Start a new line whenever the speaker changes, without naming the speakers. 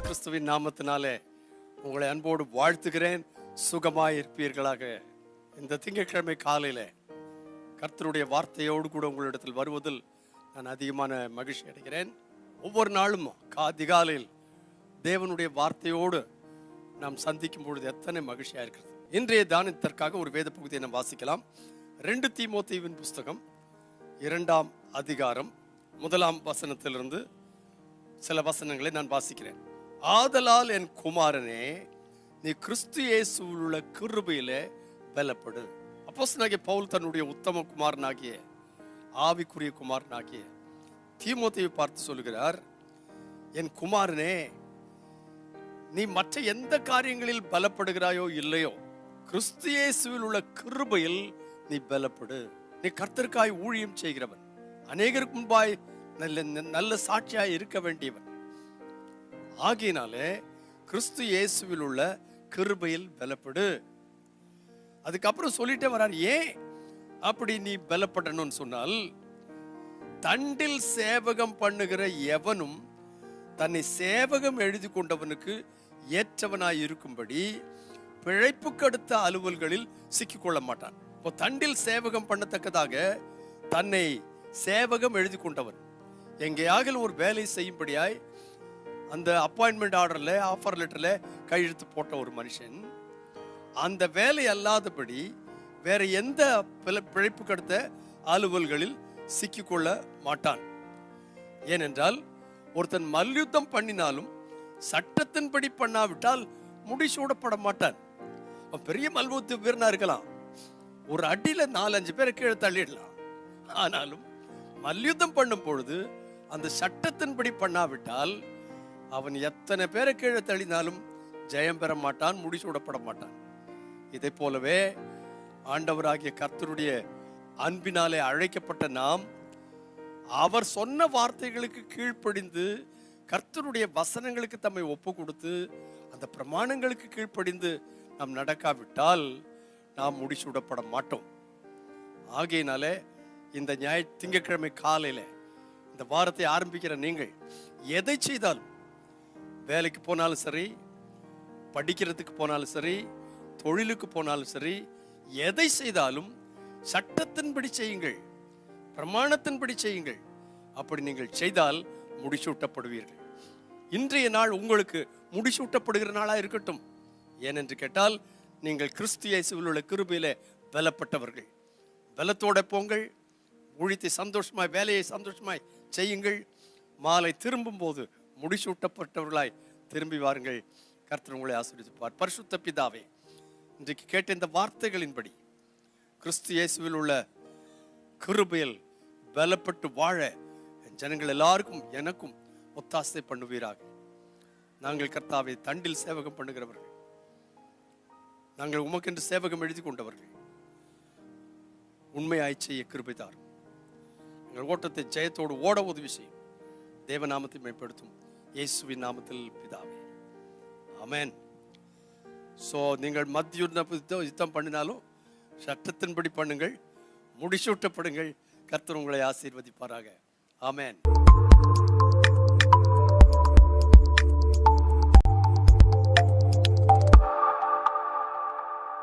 கிறிஸ்துவின் நாமத்தினாலே உங்களை அன்போடு வாழ்த்துகிறேன். சுகமாய் இருப்பீர்களாக. இந்த திங்கட்கிழமை காலையில கர்த்தருடைய வார்த்தையோடு கூட உங்களிடத்தில் வருவதில் நான் அதிகமான மகிழ்ச்சி அடைகிறேன். ஒவ்வொரு நாளும் கா- அதிகாலையில் தேவனுடைய வார்த்தையோடு நாம் சந்திக்கும் பொழுது எத்தனை மகிழ்ச்சியாக இருக்கிறது. இன்றைய தானத்திற்காக ஒரு வேத பகுதியை நாம் வாசிக்கலாம். ரெண்டு தீமோத்தீவின் புஸ்தகம் இரண்டாம் அதிகாரம் முதலாம் வசனத்திலிருந்து சில வசனங்களை நான் வாசிக்கிறேன். ஆதலால் என் குமாரனே நீ கிறிஸ்து இயேசுவில் உள்ள கிருபையிலே பலப்படு. அப்போஸ்தலனாகிய பவுல் தன்னுடைய உத்தம குமாரனாகிய ஆவிக்குரிய குமாரனாகிய தீமோத்தையை பார்த்து சொல்லுகிறார் என் குமாரனே நீ மற்ற எந்த காரியங்களில் பலப்படுகிறாயோ இல்லையோ கிறிஸ்து இயேசுவில் உள்ள கிருபையில் நீ பலப்படு. நீ கர்த்தருக்காய் ஊழியம் செய்கிறவன். அநேகருக்கு முன்பாய் நல்ல நல்ல சாட்சியாய் இருக்க வேண்டியவன். ஆகையினாலே கிறிஸ்து இயேசுவில் உள்ள கிருபையில் பலப்படு. அதுக்கப்புறம் சொல்லிட்டே வரார் ஏன் அப்படி நீ பலப்படணும்னு சொன்னால் தண்டில் சேவகம் பண்ணுகிற எவனும் தன்னை சேவகம் எழுதி கொண்டவனுக்கு ஏற்றவனாய் இருக்கும்படி பிழைப்புக்கு அடுத்த அலுவல்களில் சிக்கிக்கொள்ள மாட்டான். இப்போ தண்டில் சேவகம் பண்ணத்தக்கதாக தன்னை சேவகம் எழுதி கொண்டவன். எங்கேயாக ஒரு வேலை செய்யும்படியாய் அந்த அப்பாயின்மெண்ட் ஆர்டர்ல ஆஃபர் லெட்டரில் கையெழுத்து போட்ட ஒரு மனுஷன் அந்த வேலை அல்லாதபடி வேற எந்த பிழைப்பு கடுத்த அலுவல்களில் சிக்கிக்கொள்ள மாட்டான். ஏனென்றால் ஒருத்தன் மல்யுத்தம் பண்ணினாலும் சட்டத்தின்படி பண்ணாவிட்டால் முடிசூடப்பட மாட்டான். பெரிய மல்யுத்த வீரனா இருக்கலாம். ஒரு அடியில நாலஞ்சு பேரை கீழே தள்ளிடலாம். ஆனாலும் மல்யுத்தம் பண்ணும் பொழுது அந்த சட்டத்தின்படி பண்ணாவிட்டால் அவன் எத்தனை பேரை கீழே தள்ளினாலும் ஜெயம் பெற மாட்டான் முடிசூடப்பட மாட்டான். இதை போலவே ஆண்டவராகிய கர்த்தருடைய அன்பினாலே அழைக்கப்பட்ட நாம் அவர் சொன்ன வார்த்தைகளுக்கு கீழ்ப்படிந்து கர்த்தருடைய வசனங்களுக்கு தம்மை ஒப்பு கொடுத்து அந்த பிரமாணங்களுக்கு கீழ்ப்படிந்து நாம் நடக்காவிட்டால் நாம் முடிசூடப்பட மாட்டோம். ஆகையினாலே இந்த ஞாய திங்கட்கிழமை காலையில் இந்த வாரத்தை ஆரம்பிக்கிற நீங்கள் எதை செய்தாலும் வேலைக்கு போனாலும் சரி படிக்கிறதுக்கு போனாலும் சரி தொழிலுக்கு போனாலும் சரி எதை செய்தாலும் சட்டத்தின்படி செய்யுங்கள் பிரமாணத்தின்படி செய்யுங்கள். அப்படி நீங்கள் செய்தால் முடிசூட்டப்படுவீர்கள். இன்றைய நாள் உங்களுக்கு முடிசூட்டப்படுகிற நாளாக இருக்கட்டும். ஏனென்று கேட்டால் நீங்கள் கிறிஸ்து இயேசுவில் உள்ள கிருபையில பலப்பட்டவர்கள். பலத்தோட போங்கள் உழித்து சந்தோஷமாய் வேலையை சந்தோஷமாய் செய்யுங்கள். மாலை திரும்பும் போது முடிசூட்டப்பட்டவர்களாய் திரும்பி வாருங்கள். கர்த்தர் உங்களை ஆசிரியப்பார் பரிசுத்த பிதாவே இன்றைக்கு கேட்ட இந்த வார்த்தைகளின்படி கிறிஸ்து இயேசுவில் உள்ள கிருபையில் பலப்பட்டு வாழ ஜனங்கள் எல்லாருக்கும் எனக்கும் ஒத்தாசை பண்ணுவீராக. நாங்கள் கர்த்தாவை தண்டில் சேவகம் பண்ணுகிறவர்கள். நாங்கள் உமக்கென்று சேவகம் எழுதி கொண்டவர்கள். உண்மையாய் செய்ய கிருபை தாரும். எங்கள் ஓட்டத்தை ஜெயத்தோடு ஓட உதவி செய்யும். தேவநாமத்தை மேம்படுத்தும். இயேசுவின் நாமத்தில் பிதாவே. அமேன் ஸோ நீங்கள் மத்திய யுத்தம் யுத்தம் பண்ணினாலும் சட்டத்தின்படி பண்ணுங்கள் முடிசூட்டப்படுங்கள். கர்த்தர் உங்களை ஆசீர்வதிப்பாராக. ஆமேன்.